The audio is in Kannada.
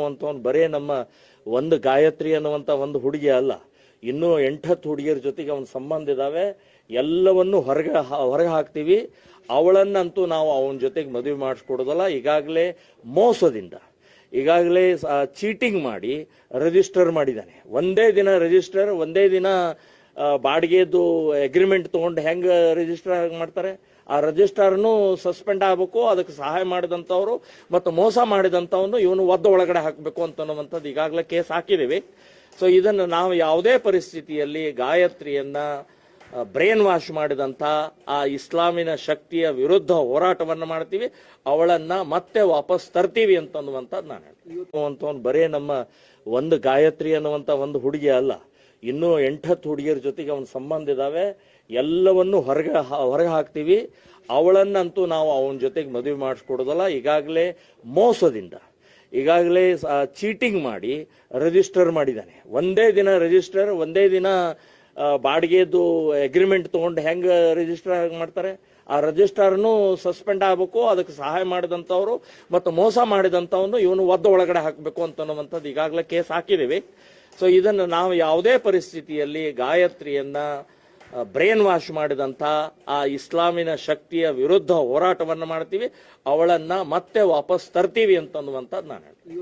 ಅಂತವನ್ ಬರೇ ನಮ್ಮ ಒಂದು ಗಾಯತ್ರಿ ಅನ್ನುವಂಥ ಒಂದು ಹುಡುಗಿ ಅಲ್ಲ. ಇನ್ನೂ ಎಂಟತ್ತು ಹುಡುಗಿಯರ ಜೊತೆಗೆ ಅವನ ಸಂಬಂಧ ಇದ್ದಾವೆ ಎಲ್ಲವನ್ನು ಹೊರಗೆ ಹೊರಗೆ ಹಾಕ್ತೀವಿ. ಅವಳನ್ನಂತೂ ನಾವು ಅವನ ಜೊತೆಗೆ ಮದುವೆ ಮಾಡಿಸ್ಕೊಡೋದಲ್ಲ. ಈಗಾಗಲೇ ಮೋಸದಿಂದ. ಈಗಾಗಲೇ ಚೀಟಿಂಗ್ ಮಾಡಿ ರಿಜಿಸ್ಟರ್ ಮಾಡಿದ್ದಾನೆ. ಒಂದೇ ದಿನ ರಿಜಿಸ್ಟರ್, ಒಂದೇ ದಿನ ಬಾಡಿಗೆದು ಅಗ್ರಿಮೆಂಟ್ ತೊಗೊಂಡು ಹೆಂಗ್ ರಿಜಿಸ್ಟರ್ ಮಾಡ್ತಾರೆ? ಆ ರಿಜಿಸ್ಟರ್ನು ಸಸ್ಪೆಂಡ್ ಆಗಬೇಕು, ಅದಕ್ಕೆ ಸಹಾಯ ಮಾಡಿದಂಥವ್ರು ಮತ್ತು ಮೋಸ ಮಾಡಿದಂಥವನು ಇವನು ಒದ್ದ ಒಳಗಡೆ ಹಾಕಬೇಕು ಅಂತನ್ನುವಂಥದ್ದು ಈಗಾಗಲೇ ಕೇಸ್ ಹಾಕಿದ್ದೀವಿ ಸೊ ಇದನ್ನು ನಾವು ಯಾವುದೇ ಪರಿಸ್ಥಿತಿಯಲ್ಲಿ ಗಾಯತ್ರಿಯನ್ನ ಬ್ರೇನ್ ವಾಶ್ ಮಾಡಿದಂಥ ಆ ಇಸ್ಲಾಮಿನ ಶಕ್ತಿಯ ವಿರುದ್ಧ ಹೋರಾಟವನ್ನು ಮಾಡ್ತೀವಿ. ಅವಳನ್ನು ಮತ್ತೆ ವಾಪಸ್ ತರ್ತೀವಿ ಅಂತನ್ನುವಂಥದ್ದು ನಾನು ಹೇಳ್ತೀನಿ. ಅಂತ ಬರೇ ನಮ್ಮ ಒಂದು ಗಾಯತ್ರಿ ಅನ್ನುವಂಥ ಒಂದು ಹುಡುಗಿ ಅಲ್ಲ. ಇನ್ನೂ ಎಂಟತ್ತು ಹುಡುಗಿಯರ ಜೊತೆಗೆ ಅವನ ಸಂಬಂಧ ಇದ್ದಾವೆ ಎಲ್ಲವನ್ನು ಹೊರಗೆ ಹೊರಗೆ ಹಾಕ್ತೀವಿ. ಅವಳನ್ನಂತೂ ನಾವು ಅವನ ಜೊತೆಗೆ ಮದುವೆ ಮಾಡಿಸ್ಕೊಡೋದಲ್ಲ. ಈಗಾಗಲೇ ಮೋಸದಿಂದ, ಈಗಾಗಲೇ ಚೀಟಿಂಗ್ ಮಾಡಿ ರಿಜಿಸ್ಟರ್ ಮಾಡಿದ್ದಾನೆ. ಒಂದೇ ದಿನ ರಿಜಿಸ್ಟರ್ ಒಂದೇ ದಿನ ಬಾಡಿಗೆದು ಅಗ್ರಿಮೆಂಟ್ ತೊಗೊಂಡು ಹೆಂಗೆ ರಿಜಿಸ್ಟರ್ ಮಾಡ್ತಾರೆ? ಆ ರಿಜಿಸ್ಟರ್ನು ಸಸ್ಪೆಂಡ್ ಆಗಬೇಕು. ಅದಕ್ಕೆ ಸಹಾಯ ಮಾಡಿದಂಥವ್ರು, ಮತ್ತು ಮೋಸ ಮಾಡಿದಂಥವನು ಇವನು ಒದ್ದ ಒಳಗಡೆ ಹಾಕಬೇಕು ಅಂತನ್ನುವಂಥದ್ದು ಈಗಾಗಲೇ ಕೇಸ್ ಹಾಕಿದ್ದೀವಿ ಸೊ ಇದನ್ನು ನಾವು ಯಾವುದೇ ಪರಿಸ್ಥಿತಿಯಲ್ಲಿ ಗಾಯತ್ರಿಯನ್ನ ಬ್ರೇನ್ ವಾಶ್ ಮಾಡಿದಂಥ ಆ ಇಸ್ಲಾಮಿನ ಶಕ್ತಿಯ ವಿರುದ್ಧ ಹೋರಾಟವನ್ನು ಮಾಡ್ತೀವಿ, ಅವಳನ್ನ ಮತ್ತೆ ವಾಪಸ್ ತರ್ತೀವಿ ಅಂತನ್ನುವಂಥದ್ದು ನಾನು ಹೇಳ್ತೀನಿ.